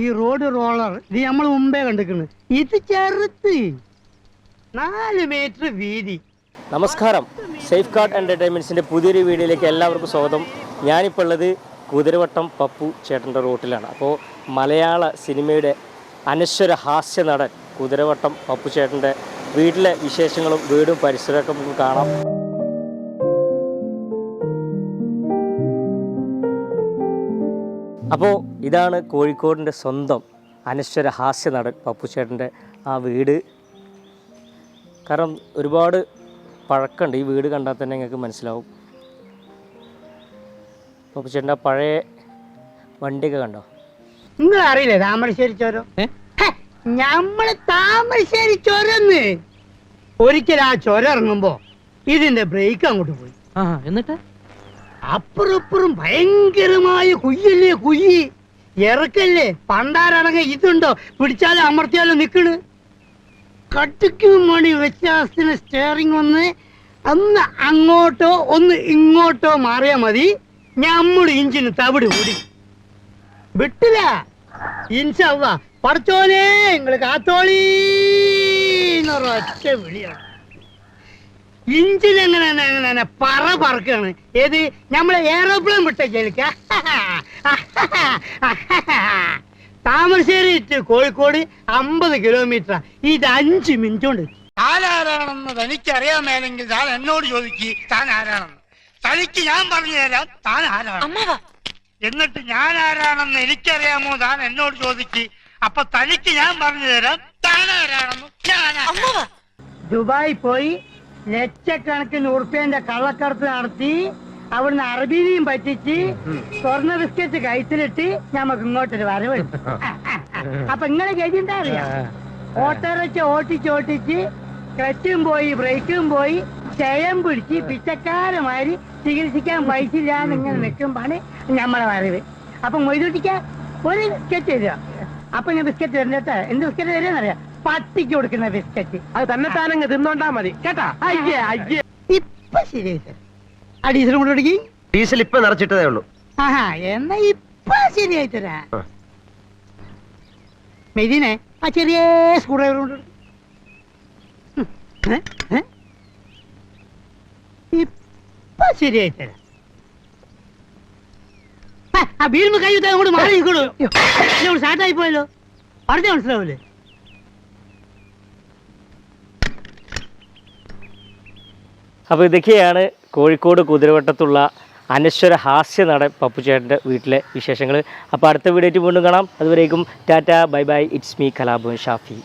ഈ road roller ഇത് നമ്മൾ മുമ്പേ കണ്ടിരിക്കുന്നു ഇത് ചെറുത്ത്. നാല് മീറ്റർ വീതി. നമസ്കാരം. സേഫ് ഗാർഡ് എന്റർടൈൻമെന്റ്സിന്റെ പുതിയൊരു വീഡിയോയിലേക്ക് എല്ലാവർക്കും സ്വാഗതം. ഞാനിപ്പോൾ ഉള്ളത് കുതിരവട്ടം പപ്പു ചേട്ടന്റെ റോട്ടിലാണ്. അപ്പോൾ മലയാള സിനിമയുടെ അനശ്വര ഹാസ്യ നടൻ കുതിരവട്ടം പപ്പു ചേട്ടന്റെ വീട്ടിലെ വിശേഷങ്ങളും വീടും പരിസരമൊക്കെ നമുക്ക് കാണാം. അപ്പോൾ ഇതാണ് കോഴിക്കോടിന്റെ സ്വന്തം അനശ്വര ഹാസ്യ നടൻ പപ്പുച്ചേട്ടന്റെ ആ വീട്. കാരണം ഒരുപാട് പഴക്കമുണ്ട്. ഈ വീട് കണ്ടാൽ തന്നെ നിങ്ങൾക്ക് മനസ്സിലാവും. പപ്പുച്ചേട്ടന്റെ ചേട്ടന്റെ ആ പഴയ വണ്ടിയൊക്കെ കണ്ടോ? നിങ്ങൾ അറിയില്ലേ താമരശ്ശേരി ചോരം? നമ്മൾ ഞമ്മൾ താമരശ്ശേരി ചോരന്ന് ഒരിക്കൽ ആ ചോര ഇറങ്ങുമ്പോ ഇതിന്റെ ബ്രേക്ക് അങ്ങോട്ട് പോയി. എന്നിട്ട്? അപ്പുറം ഇപ്പുറം ഭയങ്കരമായ കുയ്യല്ലേ കുയ്യി? ഇറക്കല്ലേ? പണ്ടാരടങ്ങ ഇതുണ്ടോ? പിടിച്ചാലും അമർത്തിയാലും നിക്കണ്. കട്ടിക്കും മണി വ്യത്യാസത്തിന് സ്റ്റിയറിംഗ് ഒന്ന് ഒന്ന് അങ്ങോട്ടോ ഒന്ന് ഇങ്ങോട്ടോ മാറിയാ മതി. ഞമ്മൾ ഇഞ്ചിന് തവിട് കൂടി വിട്ടില്ല. ഇൻഷല്ല പടച്ചോനെ നിങ്ങൾ കാത്തോളി ഒറ്റ വിളിയാണ് ഇഞ്ചിൻ എങ്ങനെ എങ്ങനെ പറ പറക്കാണ്. ഏത്? നമ്മളെ എയറോപ്ലെയിൻ വിട്ട ജലിക്ക താമരശ്ശേരി ടു കോഴിക്കോട് അമ്പത് കിലോമീറ്റർ ഇത് അഞ്ച് മിനിറ്റ് കൊണ്ട്. ആരാരാണെന്ന് തനിക്കറിയാമേലെങ്കിൽ താൻ എന്നോട് ചോദിക്ക് താൻ ആരാണെന്ന് തനിക്ക് ഞാൻ പറഞ്ഞു തരാം താൻ ആരാണ് എന്നിട്ട് ഞാൻ ആരാണെന്ന് എനിക്കറിയാമോ താൻ എന്നോട് ചോദിക്ക്. അപ്പൊ തനിക്ക് ഞാൻ പറഞ്ഞു തരാം താൻ ആരാണെന്ന് ഞാൻ ദുബായി പോയി ലക്ഷക്കണക്കിന് ഉറുപ്പ്യന്റെ കള്ളക്കടത്ത് നടത്തി അവിടുന്ന് അറബീനിയും പറ്റിച്ച് സ്വർണ ബിസ്ക്കറ്റ് കഴുത്തിലിട്ട് ഞമ്മക്ക് ഇങ്ങോട്ടൊരു വരവ് അപ്പൊ ഇങ്ങനെ കഴിഞ്ഞിട്ടാ അറിയാം? ഓട്ടോറിച്ച ഓട്ടിച്ച് ഓട്ടിച്ച് ക്ലച്ചും പോയി ബ്രേക്കും പോയി ക്ഷയം പിടിച്ച് പിച്ചക്കാരമാര് ചികിത്സിക്കാൻ പൈസ ഇല്ലാന്ന് ഇങ്ങനെ നമ്മളെ ഞമ്മളെ വരവ്. അപ്പൊ മൊയ്തുട്ടിക്ക ഒരു ബിസ്ക്കറ്റ് തരിക അപ്പൊ ഞാൻ ബിസ്ക്കറ്റ് തരുന്നിട്ട് എന്ത് ബിസ്ക്കറ്റ് തരുന്നറിയാം പട്ടിക്ക് കൊടുക്കുന്ന ബിസ്ക്കറ്റ്. അത് തന്നെ താനങ്ങ് തിന്നോണ്ടാ മതി. കേട്ടാ? അയ്യേ അയ്യേ. ഇപ്പൊ ശരിയായി സാർ. ആ ഡീസൽ കൂടെ കൊടുക്കി. ഡീസൽ ഇപ്പൊ നിറച്ചിട്ടതേ ഉള്ളൂ. ആഹാ എന്നാ ഇപ്പൊ ശരിയായി തരാ. ആ. മെതിനെ ആ ചെറിയ സ്ക്രൂ ഡ്രൈവർ കൊണ്ട് കൊടുക്ക്. ഉം. ഏ? ഏ? ഇപ്പൊ ശരിയായി തരാം. ആ, ആ വീടിന് കൈ വിട്ടാ അങ്ങോട്ട് മാറി നിൽക്കണു. സ്റ്റാർട്ടായി പോയല്ലോ. പറഞ്ഞ മനസ്സിലാവൂലേ? അപ്പോൾ ഇതൊക്കെയാണ് കോഴിക്കോട് കുതിരവട്ടത്തുള്ള അനശ്വര ഹാസ്യ നടൻ പപ്പു ചേട്ടന്റെ വീട്ടിലെ വിശേഷങ്ങൾ. അപ്പോൾ അടുത്ത വീഡിയോ വീണ്ടും കാണാം. അതുവരേക്കും tata bye bye it's me Kalabhavan Shafi.